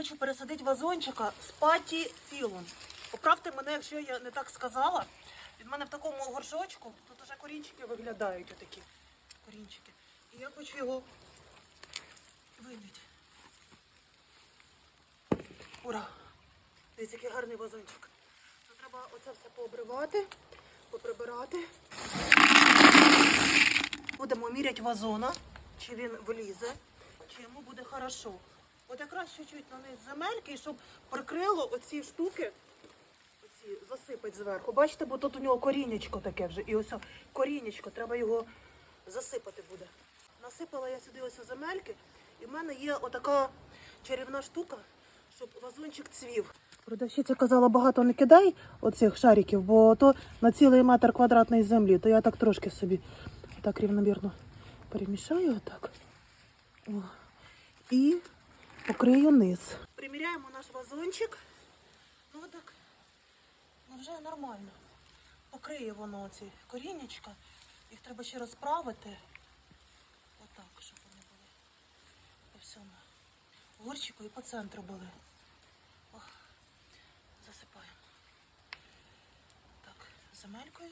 Хочу пересадити вазончика з паті філум. Поправте мене, якщо я не так сказала. Від мене в такому горшочку тут уже корінчики виглядають отакі. Корінчики. І я хочу його вилити. Ура! Дивіться, який гарний вазончик. Тут треба оце все пообривати, поприбирати. Будемо міряти вазона, чи він влізе, чи йому буде хорошо. От якраз чуть-чуть на низ земельки, щоб прикрило оці штуки, оці засипати зверху. Бачите, бо тут у нього корінечко таке вже. І ось корінечко, треба його засипати буде. Насипала я сюди ось земельки, і в мене є отака чарівна штука, щоб вазончик цвів. Продавщиця казала, багато не кидай оцих шариків, бо то на цілий метр квадратної землі, то я так трошки собі так рівномірно перемішаю отак. О. І покрию низ. Приміряємо наш вазончик. Ну так, ну вже нормально. Покриє воно ці корінечка. Їх треба ще розправити. Отак, щоб вони були по всьому горщику і по центру були. О, засипаємо. Так, земелькою.